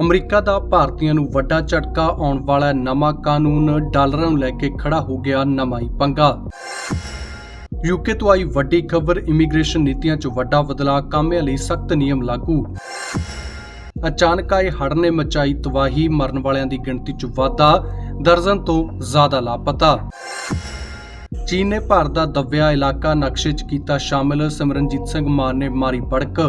America ਦਾ ਭਾਰਤੀਆਂ ਨੂੰ ਵੱਡਾ ਝਟਕਾ ਆਉਣ ਵਾਲਾ ਨਵਾਂ ਕਾਨੂੰਨ ਡਾਲਰਾਂ ਨੂੰ ਲੈ ਕੇ ਖੜਾ ਹੋ ਗਿਆ ਨਵਾਂ ਹੀ ਪੰਗਾ। ਯੂਕੇ ਤੋਂ ਆਈ ਵੱਡੀ ਖਬਰ, ਇਮੀਗ੍ਰੇਸ਼ਨ ਨੀਤੀਆਂ 'ਚ ਵੱਡਾ ਬਦਲਾਅ, ਕਾਮਿਆਂ ਲਈ ਸਖਤ ਨਿਯਮ ਲਾਗੂ। ਅਚਾਨਕ ਆਏ ਹੜ੍ਹ ਨੇ ਮਚਾਈ ਤਬਾਹੀ, ਮਰਨ ਵਾਲਿਆਂ ਦੀ ਗਿਣਤੀ 'ਚ ਵਾਧਾ, ਦਰਜਨ ਤੋਂ ਜ਼ਿਆਦਾ ਲਾਪਤਾ। ਚੀਨ ਨੇ ਭਾਰਤ ਦਾ ਦਬਿਆ ਇਲਾਕਾ ਨਕਸ਼ੇ 'ਚ ਕੀਤਾ ਸ਼ਾਮਿਲ, ਸਿਮਰਨਜੀਤ ਸਿੰਘ ਮਾਨ ਨੇ ਮਾਰੀ ਬੜਕ।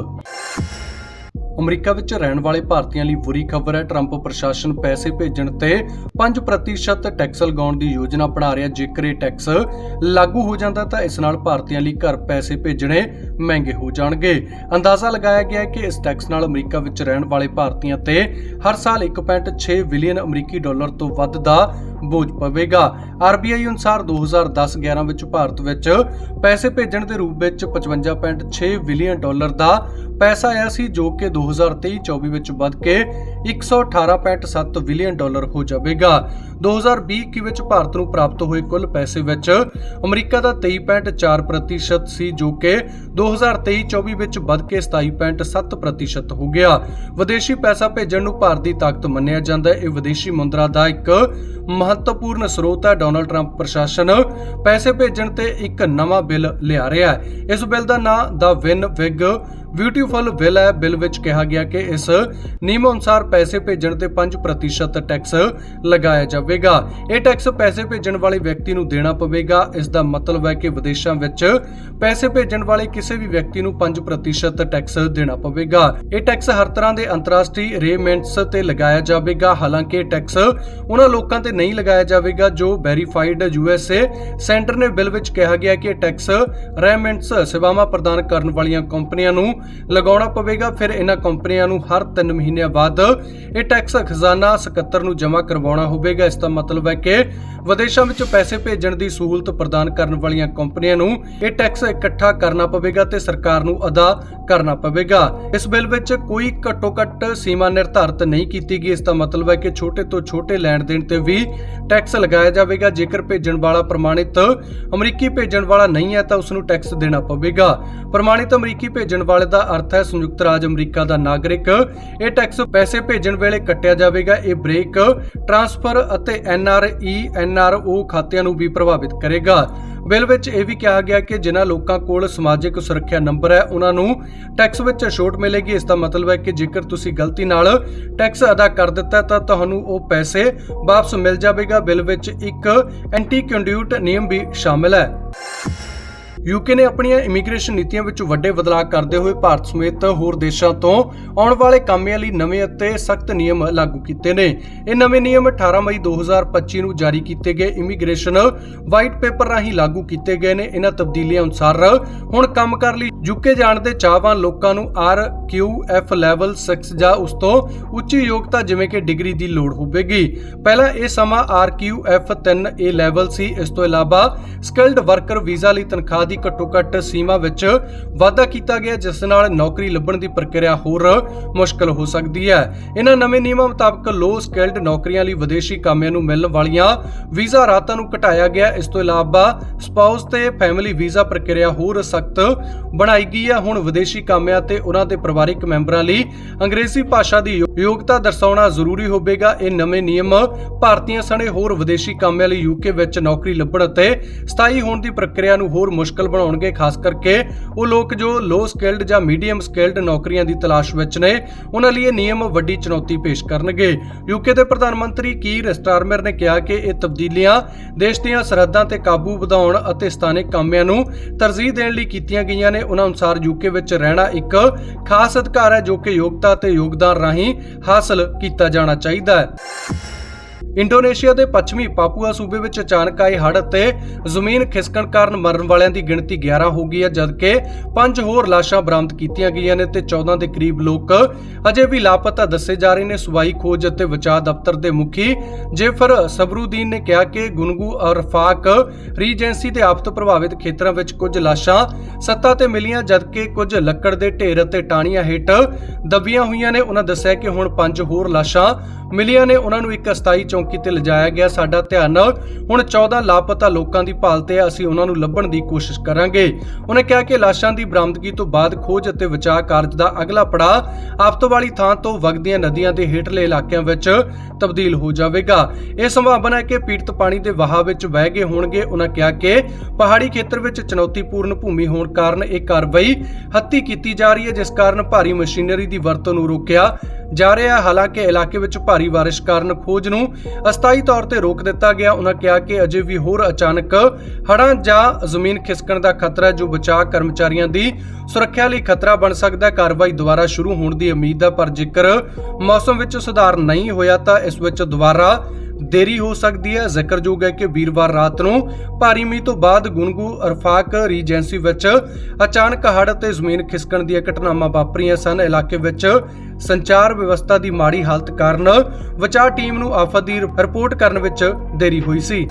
ਅਮਰੀਕਾ ਵਿੱਚ ਰਹਿਣ ਵਾਲੇ ਭਾਰਤੀਆਂ ਲਈ ਬੁਰੀ ਖਬਰ ਹੈ। ਟਰੰਪ ਪ੍ਰਸ਼ਾਸਨ ਪੈਸੇ ਭੇਜਣ ਤੇ 5% ਟੈਕਸ ਲਗਾਉਣ ਦੀ ਯੋਜਨਾ ਬਣਾ ਰਿਹਾ ਜੇਕਰ ਇਹ ਟੈਕਸ ਲਾਗੂ ਹੋ ਜਾਂਦਾ ਤਾਂ ਇਸ ਨਾਲ ਭਾਰਤੀਆਂ ਲਈ ਘਰ ਪੈਸੇ ਭੇਜਣੇ ਮਹਿੰਗੇ ਹੋ ਜਾਣਗੇ। ਅੰਦਾਜ਼ਾ ਲਗਾਇਆ ਗਿਆ ਹੈ ਕਿ ਇਸ ਟੈਕਸ ਨਾਲ ਅਮਰੀਕਾ ਵਿੱਚ ਰਹਿਣ ਵਾਲੇ ਭਾਰਤੀਆਂ ਤੇ ਹਰ ਸਾਲ 1.6 ਬਿਲੀਅਨ ਅਮਰੀਕੀ ਡਾਲਰ ਤੋਂ ਵੱਧ ਦਾ ਬੋਝ ਪਵੇਗਾ। ਆਰਬੀਆਈ ਅਨੁਸਾਰ 2010-11 ਵਿੱਚ ਭਾਰਤ ਵਿੱਚ ਪੈਸੇ ਭੇਜਣ ਦੇ ਰੂਪ ਵਿੱਚ 55.6 ਬਿਲੀਅਨ ਡਾਲਰ ਦਾ ਪੈਸਾ ਆਇਆ ਸੀ ਜੋ ਕਿ 2023-24 ਵਿੱਚ ਵੱਧ ਕੇ 118.7 ਬਿਲੀਅਨ ਡਾਲਰ ਹੋ ਜਾਵੇਗਾ। 2020 ਵਿੱਚ ਭਾਰਤ ਨੂੰ ਪ੍ਰਾਪਤ ਹੋਏ ਕੁੱਲ ਪੈਸੇ ਵਿੱਚ ਅਮਰੀਕਾ ਦਾ 23.4% ਸੀ ਜੋ ਕਿ 2023-24 ਵਿੱਚ ਵੱਧ ਕੇ 27.7% ਹੋ ਗਿਆ। ਵਿਦੇਸ਼ੀ ਪੈਸਾ ਭੇਜਣ ਨੂੰ ਭਾਰਤ ਦੀ ਤਾਕਤ ਮੰਨਿਆ ਜਾਂਦਾ ਹੈ। ਇਹ ਵਿਦੇਸ਼ੀ ਮੁੰਦਰਾ ਦਾ ਇੱਕ ਮਹੱਤਵਪੂਰਨ ਸਰੋਤ ਹੈ। ਡੋਨਲਡ ਟਰੰਪ ਪ੍ਰਸ਼ਾਸਨ ਪੈਸੇ ਭੇਜਣ ਤੇ ਇੱਕ ਨਵਾਂ ਬਿੱਲ ਲਿਆ ਰਿਹਾ ਹੈ। ਇਸ ਬਿੱਲ ਦਾ ਨਾਂ ਦਾ ਵਿਨ ਵਿਗ ਬਿਊਟੀਫੁਲ ਬਿੱਲ ਹੈ। ਬਿੱਲ ਵਿੱਚ ਕਿਹਾ ਗਿਆ ਕਿ ਇਸ ਨਿਯਮ ਅਨੁਸਾਰ ਪੈਸੇ ਭੇਜਣ ਤੇ 5% ਟੈਕਸ ਲਗਾਇਆ ਜਾਵੇਗਾ। ਇਹ ਟੈਕਸ ਪੈਸੇ ਭੇਜਣ ਵਾਲੇ ਵਿਅਕਤੀ ਨੂੰ ਦੇਣਾ ਪਵੇਗਾ। ਇਸ ਦਾ ਮਤਲਬ ਹੈ ਕਿ ਵਿਦੇਸ਼ਾਂ ਵਿੱਚ ਪੈਸੇ ਭੇਜਣ ਵਾਲੇ ਕਿਸੇ ਵੀ ਵਿਅਕਤੀ ਨੂੰ 5% ਟੈਕਸ ਦੇਣਾ ਪਵੇਗਾ। ਇਹ ਟੈਕਸ ਹਰ ਤਰ੍ਹਾਂ ਦੇ ਅੰਤਰਰਾਸ਼ਟਰੀ ਰੇਮੈਂਟਸ ਤੇ ਲਗਾਇਆ ਜਾਵੇਗਾ। ਹਾਲਾਂਕਿ ਇਹ ਟੈਕਸ ਉਹਨਾਂ ਲੋਕਾਂ ਤੇ ਨਹੀਂ ਲਗਾਇਆ ਜਾਵੇਗਾ, ਜੋ ਵੈਰੀਫਾਈਡ ਯੂਐਸਏ ਸੈਂਟਰ ਨੇ ਬਿੱਲ ਵਿੱਚ ਕਿਹਾ ਗਿਆ ਕਿ ਇਹ ਟੈਕਸ ਰੇਮੈਂਟਸ ਸੇਵਾਵਾਂ ਪ੍ਰਦਾਨ ਕਰਨ ਵਾਲੀਆਂ ਕੰਪਨੀਆਂ ਨੂੰ ਲਗਾਉਣਾ ਪਵੇਗਾ। ਫਿਰ ਇਹਨਾਂ ਕੰਪਨੀਆਂ ਨੂੰ ਹਰ 3 ਮਹੀਨਿਆਂ ਬਾਅਦ ਇਹ ਟੈਕਸ ਖਜ਼ਾਨਾ ਸਕੱਤਰ ਨੂੰ ਜਮ੍ਹਾਂ ਕਰਵਾਉਣਾ ਹੋਵੇਗਾ। ਇਸ ਦਾ ਮਤਲਬ ਹੈ ਕਿ ਵਿਦੇਸ਼ਾਂ ਵਿੱਚ ਪੈਸੇ ਭੇਜਣ ਦੀ ਸਹੂਲਤ ਪ੍ਰਦਾਨ ਕਰਨ ਵਾਲੀਆਂ ਕੰਪਨੀਆਂ ਨੂੰ ਇਹ ਟੈਕਸ ਇਕੱਠਾ ਕਰਨਾ ਪਵੇਗਾ ਤੇ ਸਰਕਾਰ ਨੂੰ ਅਦਾ ਕਰਨਾ ਪਵੇਗਾ। ਇਸ ਬਿੱਲ ਵਿੱਚ ਕੋਈ ਘੱਟੋ-ਘੱਟ ਸੀਮਾ ਨਿਰਧਾਰਤ ਨਹੀਂ ਕੀਤੀ ਗਈ। ਇਸ ਦਾ ਮਤਲਬ ਹੈ ਕਿ ਛੋਟੇ ਤੋਂ ਛੋਟੇ ਲੈਣ ਦੇਣ ਤੇ ਵੀ ਟੈਕਸ ਲਗਾਇਆ ਜਾਵੇਗਾ। ਜੇਕਰ ਭੇਜਣ ਵਾਲਾ ਪ੍ਰਮਾਣਿਤ ਅਮਰੀਕੀ ਭੇਜਣ ਵਾਲਾ ਨਹੀਂ ਹੈ, ਤਾਂ ਉਸ ਨੂੰ ਟੈਕਸ ਦੇਣਾ ਪਵੇਗਾ। ਪ੍ਰਮਾਣਿਤ ਅਮਰੀਕੀ ਭੇਜਣ ਵਾਲੇ ਦਾ ਅਰਥ ਹੈ, ਸੰਯੁਕਤ ਰਾਜ ਅਮਰੀਕਾ ਦਾ ਨਾਗਰਿਕ। ਇਹ ਟੈਕਸ ਪੈਸੇ ਭੇਜਣ ਵੇਲੇ ਕੱਟਿਆ ਜਾਵੇਗਾ। ਇਹ ਬ੍ਰੇਕ, ਟ੍ਰਾਂਸਫਰ ਅਤੇ ਐਨਆਰਈ ਨਾਲ ਉਹ ਖਾਤਿਆਂ ਨੂੰ ਵੀ ਪ੍ਰਭਾਵਿਤ ਕਰੇਗਾ। ਬਿੱਲ ਵਿੱਚ ਇਹ ਵੀ ਕਿਹਾ ਗਿਆ ਕਿ ਜਿਨ੍ਹਾਂ ਲੋਕਾਂ ਕੋਲ ਸਮਾਜਿਕ ਸੁਰੱਖਿਆ ਨੰਬਰ ਹੈ, ਉਹਨਾਂ ਨੂੰ ਟੈਕਸ ਵਿੱਚ ਛੋਟ ਮਿਲੇਗੀ। ਇਸ ਦਾ ਮਤਲਬ ਹੈ ਕਿ ਜੇਕਰ ਤੁਸੀਂ ਗਲਤੀ ਨਾਲ ਟੈਕਸ ਅਦਾ ਕਰ ਦਿੱਤਾ ਤਾਂ ਤੁਹਾਨੂੰ ਉਹ ਪੈਸੇ ਵਾਪਸ ਮਿਲ ਜਾਵੇਗਾ। ਬਿੱਲ ਵਿੱਚ ਇੱਕ ਐਂਟੀ ਕੰਡਿਊਟ ਨਿਯਮ ਵੀ ਸ਼ਾਮਿਲ ਹੈ। ਯੂਕੇ ਨੇ ਆਪਣੀਆਂ ਇਮੀਗ੍ਰੇਸ਼ਨ ਨੀਤੀਆਂ ਵਿੱਚ ਵੱਡੇ ਬਦਲਾਅ ਕਰਦੇ ਹੋਏ ਭਾਰਤ ਸਮੇਤ ਹੋਰ ਦੇਸ਼ਾਂ ਤੋਂ ਆਉਣ ਵਾਲੇ ਕਾਮਿਆਂ ਲਈ ਨਵੇਂ ਅਤੇ ਸਖਤ ਨਿਯਮ ਲਾਗੂ ਕੀਤੇ ਨੇ। ਇਹ ਨਵੇਂ ਨਿਯਮ 18 ਮਈ 2025 ਨੂੰ ਜਾਰੀ ਕੀਤੇ ਗਏ ਇਮੀਗ੍ਰੇਸ਼ਨ ਵਾਈਟ ਪੇਪਰ ਰਾਹੀਂ ਲਾਗੂ ਕੀਤੇ ਗਏ ਨੇ। ਇਹਨਾਂ ਤਬਦੀਲੀਆਂ ਅਨੁਸਾਰ ਹੁਣ ਕੰਮ ਕਰ ਲਈ ਯੂਕੇ ਜਾਣ ਦੇ ਚਾਹਵਾਨ ਲੋਕਾਂ ਨੂੰ ਆਰ ਕਿਊ ਐਫ ਲੈਵਲ 6 ਜਾਂ ਉਸ ਤੋਂ ਉੱਚੀ ਯੋਗਤਾ ਜਿਵੇਂ ਕਿ ਡਿਗਰੀ ਦੀ ਲੋੜ ਹੋਵੇਗੀ। ਪਹਿਲਾਂ ਇਹ ਸਮਾਂ ਆਰ ਕਿਊ ਐਫ 3 ਲੈਵਲ ਸੀ। ਇਸ ਤੋਂ ਇਲਾਵਾ ਸਕਿਲਡ ਵਰਕਰ ਵੀਜ਼ਾ ਲਈ ਤਨਖਾਹ ਦੀ ਘੱਟੋ-ਘੱਟ ਸੀਮਾ ਵਿੱਚ ਵਾਧਾ ਕੀਤਾ ਗਿਆ, ਜਿਸ ਨਾਲ ਨੌਕਰੀ ਲੱਭਣ ਦੀ ਪ੍ਰਕਿਰਿਆ ਹੋਰ ਮੁਸ਼ਕਲ ਹੋ ਸਕਦੀ ਹੈ। ਇਹਨਾਂ ਨਵੇਂ ਨਿਯਮਾਂ ਮੁਤਾਬਕ ਲੋ ਸਕਿਲਡ ਨੌਕਰੀਆਂ ਲਈ ਵਿਦੇਸ਼ੀ ਕਾਮਿਆਂ ਨੂੰ ਮਿਲਣ ਵਾਲੀਆਂ ਵੀਜ਼ਾ ਰਾਤਾਂ ਨੂੰ ਘਟਾਇਆ ਗਿਆ। ਇਸ ਤੋਂ ਇਲਾਵਾ ਸਪਾਊਸ ਤੇ ਫੈਮਿਲੀ ਵੀਜ਼ਾ ਪ੍ਰਕਿਰਿਆ ਹੋਰ ਸਖਤ ਬਣਾਈ ਗਈ ਹੈ ਹੁਣ ਵਿਦੇਸ਼ੀ ਕਾਮਿਆਂ ਤੇ ਉਹਨਾਂ ਦੇ ਪਰਿਵਾਰਕ ਮੈਂਬਰਾਂ ਲਈ ਅੰਗਰੇਜ਼ੀ ਭਾਸ਼ਾ ਦੀ ਯੋ- ਯੋਗਤਾ ਦਰਸਾਉਣਾ ਜ਼ਰੂਰੀ ਹੋਵੇਗਾ। ਇਹ ਨਵੇਂ ਨਿਯਮ ਭਾਰਤੀਆਂ ਸਣੇ ਹੋਰ ਵਿਦੇਸ਼ੀ ਕਾਮਿਆਂ ਲਈ ਯੂਕੇ ਵਿੱਚ ਨੌਕਰੀ ਲੱਭਣ ਅਤੇ ਸਥਾਈ ਹੋਣ ਦੀ ਪ੍ਰਕਿਰਿਆ ਨੂੰ ਹੋਰ ਮੁਸ਼ਕਲ ਬਣਾਉਣਗੇ। ਖਾਸ ਕਰਕੇ ਉਹ ਲੋਕ ਜੋ ਲੋ ਸਕਿਲਡ ਜਾਂ ਮੀਡੀਅਮ ਸਕਿਲਡ ਨੌਕਰੀਆਂ ਦੀ ਤਲਾਸ਼ ਵਿੱਚ ਨੇ, ਉਹਨਾਂ ਲਈ ਇਹ ਨਿਯਮ ਵੱਡੀ ਚੁਣੌਤੀ ਪੇਸ਼ ਕਰਨਗੇ। ਯੂਕੇ ਦੇ ਪ੍ਰਧਾਨ ਮੰਤਰੀ ਕੀਰ ਸਟਾਰਮਰ ਨੇ ਕਿਹਾ ਕਿ ਇਹ ਤਬਦੀਲੀਆਂ ਦੇਸ਼ ਦੀਆਂ ਸਰਹੱਦਾਂ ਤੇ ਕਾਬੂ ਵਧਾਉਣ ਅਤੇ ਸਥਾਨਕ ਕਾਮਿਆਂ ਨੂੰ ਤਰਜੀਹ ਦੇਣ ਲਈ ਕੀਤੀਆਂ ਗਈਆਂ ਨੇ। ਉਹਨਾਂ ਅਨੁਸਾਰ ਯੂਕੇ ਵਿੱਚ ਰਹਿਣਾ ਇੱਕ ਖਾਸ ਅਧਿਕਾਰ ਹੈ, ਜੋ ਕਿ ਯੋਗਤਾ ਤੇ ਯੋਗਦਾਨ ਰਾਹੀਂ ਹਾਸਲ ਕੀਤਾ ਜਾਣਾ ਚਾਹੀਦਾ ਹੈ। ਇੰਡੋਨੇਸ਼ੀਆ ਦੇ ਪੱਛਮੀ ਪਾਪੂਆ ਸੂਬੇ ਵਿੱਚ ਅਚਾਨਕ ਆਏ ਹੜ੍ਹ ਅਤੇ ਜ਼ਮੀਨ ਖਿਸਕਣ ਕਾਰਨ ਮਰਨ ਵਾਲਿਆਂ ਦੀ ਗਿਣਤੀ 11 ਹੋ ਗਈ ਹੈ, ਜਦਕਿ ਪੰਜ ਹੋਰ ਲਾਸ਼ਾਂ ਬਰਾਮਦ ਕੀਤੀਆਂ ਗਈਆਂ ਨੇ ਤੇ 14 ਦੇ ਕਰੀਬ ਲੋਕ ਅਜੇ ਵੀ ਲਾਪਤਾ ਦੱਸੇ ਜਾ ਰਹੇ ਨੇ। ਸੂਬਾਈ ਖੋਜ ਅਤੇ ਬਚਾਅ ਦਫ਼ਤਰ ਦੇ ਮੁਖੀ ਜੇਫਰ ਸਬਰੂਦੀਨ ਨੇ ਕਿਹਾ ਕਿ ਗੁਨਗੂ ਅਰਫਾਕ ਰੀਜੈਂਸੀ ਦੇ ਆਫਤ ਪ੍ਰਭਾਵਿਤ ਖੇਤਰਾਂ ਵਿੱਚ ਕੁਝ ਲਾਸ਼ਾਂ ਸੱਤਾ ਤੇ ਮਿਲੀਆਂ, ਜਦਕਿ ਕੁਝ ਲੱਕੜ ਦੇ ਢੇਰ ਅਤੇ ਟਾਹਣੀਆਂ ਹੇਠ ਦਬੀਆਂ ਹੋਈਆਂ ਨੇ। ਉਹਨਾਂ ਦੱਸਿਆ ਕਿ ਹੁਣ ਪੰਜ ਹੋਰ ਲਾਸ਼ਾਂ ਮਿਲੀਆਂ ਨੇ, ਉਹਨਾਂ ਨੂੰ ਇੱਕ ਅਸਥਾਈ ਚੌਂਕੀ ਤੇ ਲਿਜਾਇਆ ਗਿਆ। ਸਾਡਾ ਧਿਆਨ ਹੁਣ 14 ਲਾਪਤਾ ਲੋਕਾਂ ਦੀ ਭਾਲ ਤੇ ਅਸੀਂ ਉਹਨਾਂ ਨੂੰ ਲੱਭਣ ਦੀ ਕੋਸ਼ਿਸ਼ ਕਰਾਂਗੇ। ਉਹਨੇ ਕਿਹਾ ਕਿ ਲਾਸ਼ਾਂ ਦੀ ਬਰਾਮਦਗੀ ਤੋਂ ਬਾਅਦ ਖੋਜ ਅਤੇ ਬਚਾਅ ਕਾਰਜ ਦਾ ਅਗਲਾ ਪੜਾਅ ਆਫਤ ਵਾਲੀ ਥਾਂ ਤੋਂ ਵਗਦੀਆਂ ਨਦੀਆਂ ਦੇ ਹੇਠਲੇ ਇਲਾਕਿਆਂ ਵਿੱਚ ਤਬਦੀਲ ਹੋ ਜਾਵੇਗਾ। ਇਹ ਸੰਭਾਵਨਾ ਹੈ ਕਿ ਪੀੜਤ ਪਾਣੀ ਦੇ ਵਹਾਅ ਵਿੱਚ ਵਹਿ ਗਏ ਹੋਣਗੇ। ਉਹਨਾਂ ਕਿਹਾ ਕਿ ਪਹਾੜੀ ਖੇਤਰ ਵਿੱਚ ਚੁਣੌਤੀਪੂਰਨ ਭੂਮੀ ਹੋਣ ਕਾਰਨ ਇਹ ਕਾਰਵਾਈ ਹੱਤੀ ਕੀਤੀ ਜਾ ਰਹੀ ਹੈ, ਜਿਸ ਕਾਰਨ ਭਾਰੀ ਮਸ਼ੀਨਰੀ ਦੀ ਵਰਤੋਂ ਨੂੰ ਰੋਕਿਆ ਜਾ ਰਿਹਾ ਹਾਲਾਂਕਿ ਇਲਾਕੇ ਵਿੱਚ ਭਾਰੀ ਬਾਰਿਸ਼ ਕਾਰਨ ਖੋਜ ਨੂੰ ਅਸਥਾਈ ਤੌਰ ਤੇ ਰੋਕ ਦਿੱਤਾ ਗਿਆ। ਉਹਨਾਂ ਕਿਹਾ ਕਿ ਅਜੇ ਵੀ ਹੋਰ ਅਚਾਨਕ ਹੜਾਂ ਜਾਂ ਜ਼ਮੀਨ ਖਿਸਕਣ ਦਾ ਖਤਰਾ ਜੋ ਬਚਾਅ ਕਰਮਚਾਰੀਆਂ ਦੀ ਸੁਰੱਖਿਆ ਲਈ ਖਤਰਾ ਬਣ ਸਕਦਾ ਹੈ। ਕਾਰਵਾਈ ਦੁਬਾਰਾ ਸ਼ੁਰੂ ਹੋਣ ਦੀ ਉਮੀਦ ਹੈ, ਪਰ ਜੇਕਰ ਮੌਸਮ ਵਿੱਚ ਸੁਧਾਰ ਨਹੀਂ ਹੋਇਆ ਤਾਂ ਇਸ ਵਿੱਚ ਦੁਬਾਰਾ ਦੇਰੀ ਹੋ ਸਕਦੀ ਹੈ। ਜ਼ਿਕਰਯੋਗ ਹੈ ਕਿ ਵੀਰਵਾਰ ਰਾਤ ਨੂੰ ਭਾਰੀ ਮੀਂਹ ਤੋਂ ਬਾਅਦ ਗੁੰਗੂ ਅਰਫਾਕ ਰੀਜੈਂਸੀ ਵਿੱਚ ਅਚਾਨਕ ਹੜ੍ਹ ਅਤੇ ਜ਼ਮੀਨ ਖਿਸਕਣ ਦੀਆਂ ਘਟਨਾਵਾਂ ਵਾਪਰੀਆਂ ਸਨ। ਇਲਾਕੇ ਵਿੱਚ ਸੰਚਾਰ ਵਿਵਸਥਾ ਦੀ ਮਾੜੀ ਹਾਲਤ ਕਾਰਨ ਬਚਾਅ ਟੀਮ ਨੂੰ ਆਫਤ ਦੀ ਰਿਪੋਰਟ ਕਰਨ ਵਿੱਚ ਦੇਰੀ ਹੋਈ ਸੀ।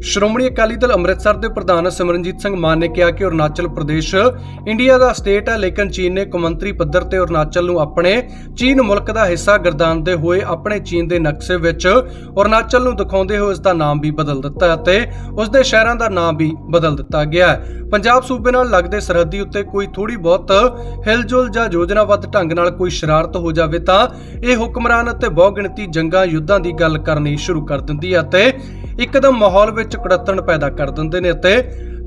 ਸ਼੍ਰੋਮਣੀ ਅਕਾਲੀ ਦਲ ਅੰਮ੍ਰਿਤਸਰ ਦੇ ਪ੍ਰਧਾਨ ਸਿਮਰਨਜੀਤ ਸਿੰਘ ਮਾਨ ਨੇ ਕਿਹਾ ਕਿ ਅਰੁਣਾਚਲ ਪ੍ਰਦੇਸ਼, ਇੰਡੀਆ ਦਾ ਸਟੇਟ ਹੈ, ਲੇਕਿਨ ਚੀਨ ਨੇ ਕੌਮਾਂਤਰੀ ਪੱਧਰ ਤੇ ਅਰੁਣਾਚਲ ਨੂੰ ਆਪਣੇ ਚੀਨ ਮੁਲਕ ਦਾ ਹਿੱਸਾ ਗਰਦਾਨਦੇ ਹੋਏ ਆਪਣੇ ਚੀਨ ਦੇ ਨਕਸ਼ੇ ਵਿੱਚ ਅਰੁਣਾਚਲ ਨੂੰ ਦਿਖਾਉਂਦੇ ਹੋਏ ਇਸ ਦਾ ਨਾਮ ਵੀ ਬਦਲ ਦਿੱਤਾ ਅਤੇ ਉਸ ਦੇ ਸ਼ਹਿਰਾਂ ਦਾ ਨਾਮ ਵੀ ਬਦਲ ਦਿੱਤਾ ਗਿਆ ਹੈ। ਪੰਜਾਬ ਸੂਬੇ ਨਾਲ ਲੱਗਦੇ ਸਰਹੱਦੀ ਉੱਤੇ ਕੋਈ ਥੋੜੀ ਬਹੁਤ ਹਿਲਜੁਲ ਜਾਂ ਯੋਜਨਾਬੱਧ ਢੰਗ ਨਾਲ ਕੋਈ ਸ਼ਰਾਰਤ ਹੋ ਜਾਵੇ ਤਾਂ ਇਹ ਹੁਕਮਰਾਨ ਅਤੇ ਬਹੁਗਿਣਤੀ ਜੰਗਾਂ ਯੁੱਧਾਂ ਦੀ ਗੱਲ ਕਰਨੀ ਸ਼ੁਰੂ ਕਰ ਦਿੰਦੀ ਹੈ ਅਤੇ ਇੱਕਦਮ ਮਾਹੌਲ ਵਿੱਚ ਕੜੱਤਣ ਪੈਦਾ ਕਰ ਦਿੰਦੇ ਨੇ ਅਤੇ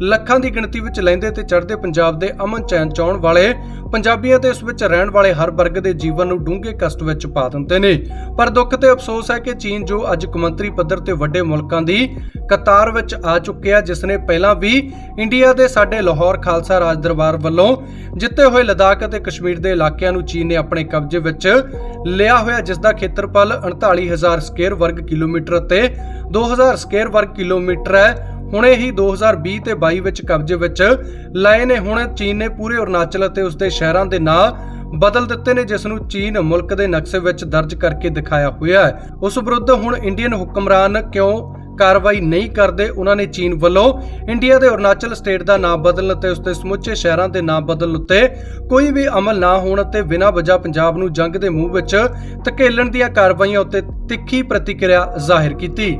ਲੱਖਾਂ ਦੀ ਗਿਣਤੀ ਵਿੱਚ ਲੈਂਦੇ ਤੇ ਚੜ੍ਹਦੇ ਪੰਜਾਬ ਦੇ ਅਮਨ ਚੈਨ ਚਾਉਣ ਵਾਲੇ ਪੰਜਾਬੀਆਂ ਤੇ ਇਸ ਵਿੱਚ ਰਹਿਣ ਵਾਲੇ ਹਰ ਵਰਗ ਦੇ ਜੀਵਨ ਨੂੰ ਡੂੰਘੇ ਕਸ਼ਟ ਵਿੱਚ ਪਾ ਦਿੰਦੇ ਨੇ। ਪਰ ਦੁੱਖ ਤੇ ਅਫਸੋਸ ਹੈ ਕਿ ਚੀਨ, ਜੋ ਅੱਜ ਕੌਮਾਂਤਰੀ ਪੱਧਰ ਤੇ ਵੱਡੇ ਮੁਲਕਾਂ ਦੀ ਕਤਾਰ ਵਿੱਚ ਆ ਚੁੱਕਿਆ ਜਿਸ ਨੇ ਪਹਿਲਾਂ ਵੀ ਇੰਡੀਆ ਦੇ ਸਾਡੇ ਲਾਹੌਰ ਖਾਲਸਾ ਰਾਜ ਦਰਬਾਰ ਵੱਲੋਂ ਜਿੱਤੇ ਹੋਏ ਲਦਾਖ ਅਤੇ ਕਸ਼ਮੀਰ ਦੇ ਇਲਾਕਿਆਂ ਨੂੰ ਚੀਨ ਨੇ ਆਪਣੇ ਕਬਜ਼ੇ ਵਿੱਚ ਲਿਆ ਹੋਇਆ ਜਿਸ ਦਾ ਖੇਤਰਫਲ 39000 ਸਕੁਅਰ ਵਰਗ ਕਿਲੋਮੀਟਰ ਅਤੇ 2000 ਸਕੁਅਰ ਵਰਗ ਕਿਲੋਮੀਟਰ ਹੈ। ਹੁਣੇ ਹੀ 2020 ਤੇ 22 ਵਿੱਚ ਕਬਜ਼ੇ ਵਿੱਚ ਲਏ ਨੇ। ਹੁਣ ਚੀਨ ਨੇ ਪੂਰੇ ਅਰੁਣਾਚਲ ਅਤੇ ਉਸ ਦੇ ਸ਼ਹਿਰਾਂ ਦੇ ਨਾਂ ਬਦਲ ਦਿੱਤੇ ਨੇ, ਜਿਸ ਨੂੰ ਚੀਨ ਮੁਲਕ ਦੇ ਨਕਸ਼ੇ ਵਿੱਚ ਦਰਜ ਕਰਕੇ ਦਿਖਾਇਆ ਹੋਇਆ ਹੈ। ਉਸ ਵਿਰੁੱਧ ਹੁਣ ਇੰਡੀਅਨ ਹੁਕਮਰਾਨ ਕਿਉਂ ਕਾਰਵਾਈ ਨਹੀਂ ਕਰਦੇ, ਉਹਨਾਂ ਨੇ ਚੀਨ ਵੱਲੋਂ ਇੰਡੀਆ ਦੇ ਅਰੁਣਾਚਲ ਸਟੇਟ ਦਾ ਨਾਮ ਬਦਲਣ ਅਤੇ ਉਸਦੇ ਸਮੁੱਚੇ ਸ਼ਹਿਰਾਂ ਦੇ ਨਾਮ ਬਦਲਣ ਉੱਤੇ ਕੋਈ ਵੀ ਅਮਲ ਨਾ ਹੋਣ ਅਤੇ ਬਿਨਾਂ ਵਜ੍ਹਾ ਪੰਜਾਬ ਨੂੰ ਜੰਗ ਦੇ ਮੂੰਹ ਵਿੱਚ ਧਕੇਲਣ ਦੀਆਂ ਕਾਰਵਾਈਆਂ ਉੱਤੇ ਤਿੱਖੀ ਪ੍ਰਤੀਕਿਰਿਆ ਜ਼ਾਹਿਰ ਕੀਤੀ।